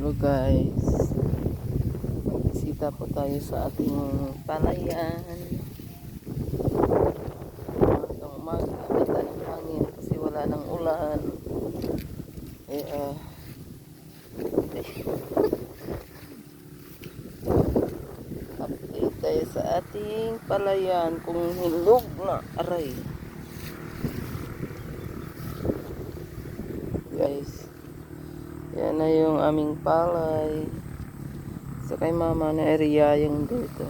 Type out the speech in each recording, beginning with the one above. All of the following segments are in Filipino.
Hello guys. Bisita po tayo sa ating palayan. Umagang umaga, ganda ng hangin kasi wala nang ulan. Eh, ah, update tayo sa ating palayan kung hilog na aray. Guys, yan na yung aming palay. Sa kay mama na area yung dito.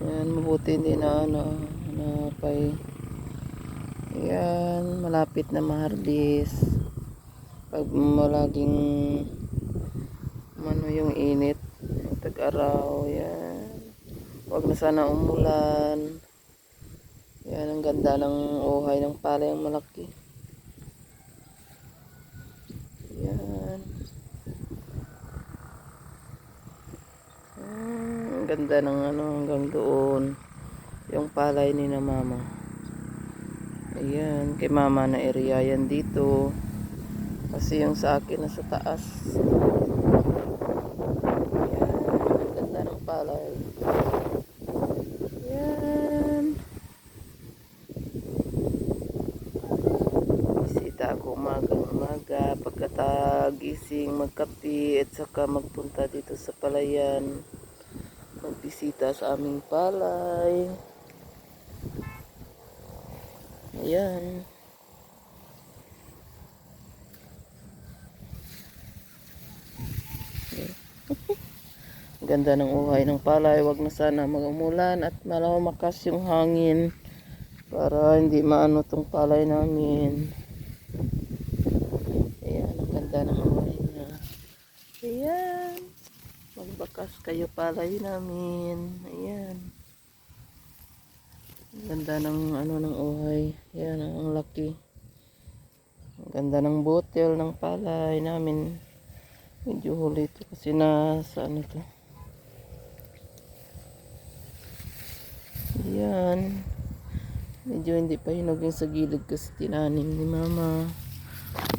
Yan, mabuti hindi na ano, na pay. Yan, malapit na maharbis. Pag malaging ano yung init, tag-araw, yan. Huwag na sana umulan. Yan, ang ganda ng uhay ng palay ang malaki. Yan. Ah, ang ganda ng ano hanggang doon. Yung palay ni na mama. Ayan, kay mama na area yan dito. Kasi yung sa akin nasa taas. Ayan, ganda ng palay. Ayan. Bisita ako umagang umaga pagkatagising magkapi at saka magpunta dito sa palayan magbisita sa aming palay ayan ganda ng uhay ng palay wag na sana magumulan at malamakas yung hangin para hindi maano tong palay namin Ayan, ang ganda ng uhay niya. Ayan. Magbakas kayo palay namin. Ayan. Ganda ng ano ng uhay. Ayan, ang laki. Ganda ng botel ng palay namin. Medyo huli ito kasi nasa ano to. Ayan. Medyo hindi pa hinog yung sa gilid kasi tinanim ni mama.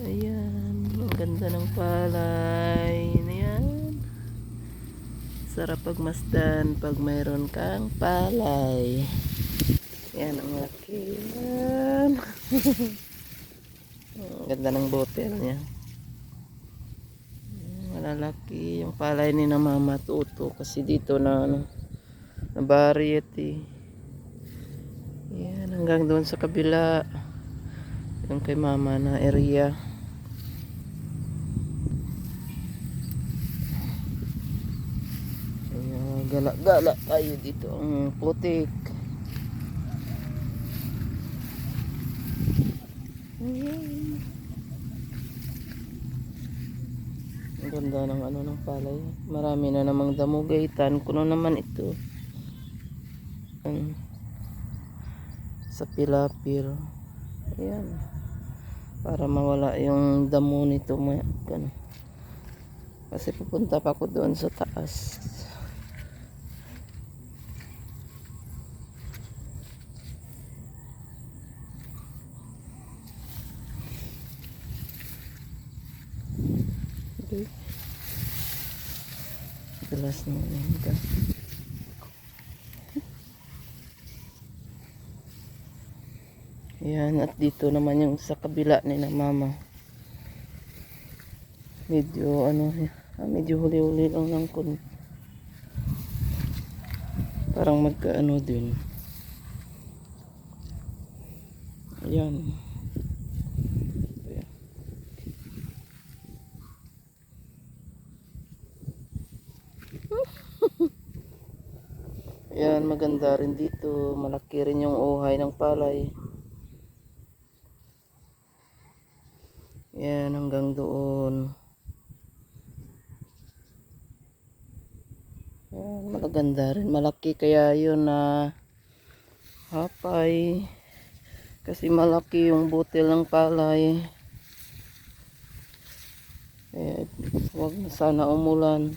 Ayan, ang ganda ng palay. Sarap pagmasdan pag mayroon kang palay. Ayan, ang laki. Ayan. ang ganda ng botel niya. Malalaki yung palay ni na mama tuto kasi dito na ano, na variety. Ayan, hanggang doon sa kabila yung kay mama na area Ayan, gala-gala tayo dito ang putik Ayan. ang ganda ng ano ng palay marami na namang damugaitan kuno naman ito Ayan. sa pilapil ayan para mawala yung damo nito may ano. kasi pupunta pa ako doon sa taas okay. Dalas na yun. Yan, at dito naman yung sa kabila ni na mama. Medyo ano, ah, medyo huli-huli lang ng kun. Parang magkaano din. Ayan. Ayan. Ayan, maganda rin dito. Malaki rin yung uhay ng palay. Yan, hanggang doon. Yan, malaganda rin. Malaki kaya yun na hapay. Kasi malaki yung butil ng palay. Eh, wag na sana umulan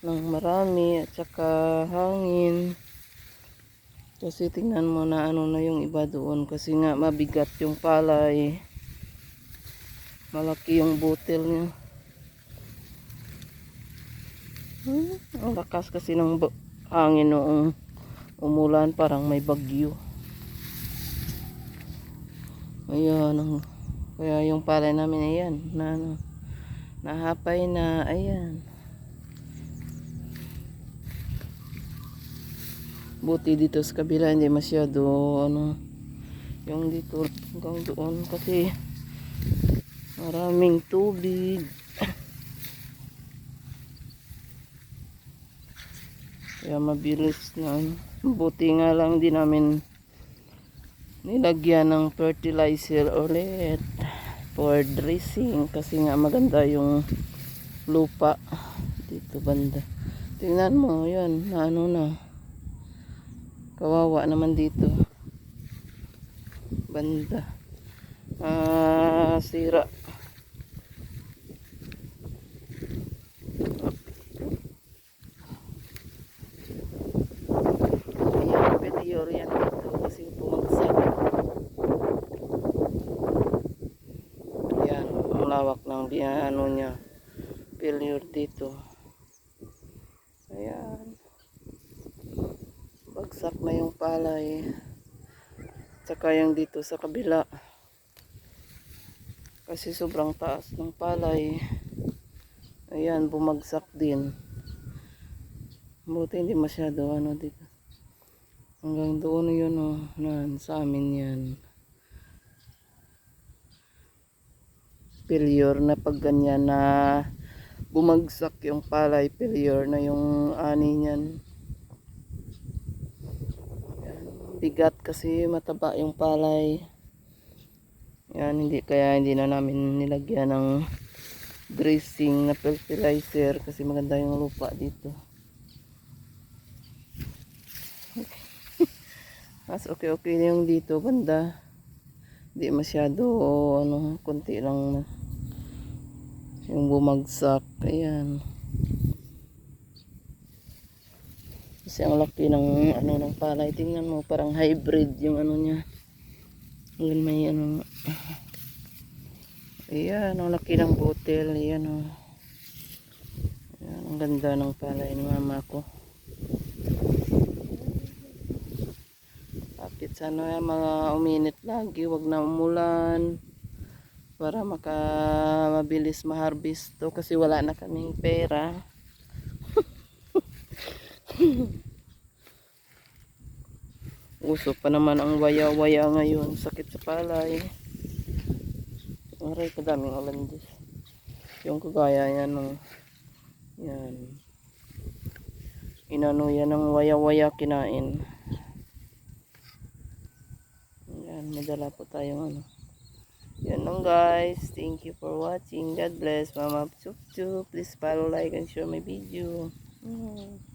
ng marami at saka hangin. Kasi tingnan mo na ano na yung iba doon kasi nga mabigat yung palay. Malaki yung butil niya. Hmm, ang lakas kasi ng hangin noong umulan parang may bagyo. Ayan, ang, kaya yung palay namin ayan, na ano, nahapay na, ayan. Buti dito sa kabila hindi masyado ano, yung dito hanggang doon kasi maraming tubig. Kaya mabilis na. ano. Buti nga lang di namin nilagyan ng fertilizer ulit for dressing kasi nga maganda yung lupa dito banda. Tingnan mo, yun, na ano na. Kawawa naman dito. Banda. Ah, sira. Ayan, pwede yan kasi bumagsak. Ayan, ang lawak ng ano niya. Failure dito. Ayan. Bagsak na yung palay. Tsaka yung dito sa kabila. Kasi sobrang taas ng palay. Ayan, bumagsak din. Buti hindi masyado ano dito. Hanggang doon yun oh, nan sa amin yan. Failure na pag ganyan na bumagsak yung palay, failure na yung ani niyan. Yan, Bigat kasi mataba yung palay. Yan, hindi kaya hindi na namin nilagyan ng dressing na fertilizer kasi maganda yung lupa dito. Mas okay okay yung dito banda. Hindi masyado ano, konti lang yung bumagsak. Ayan. Kasi ang laki ng ano ng palay. Tingnan mo parang hybrid yung ano niya. Yun may ano. Ayan, ang laki ng butel. Ayan o. Ayan, ang ganda ng palay ng mama ko. Kapit sana yan, mga uminit lagi. Huwag na umulan. Para maka mabilis ma-harvest to. Kasi wala na kaming pera. Uso pa naman ang waya-waya ngayon. Sakit sa palay. Aray, kadaming Hollandes. Yung kagaya yan, no. Yan. Inano yan ng waya-waya kinain. Yan, madala po tayong ano. Yan lang guys. Thank you for watching. God bless. Mama Chup Chup. Please follow, like, and share my video. Mm.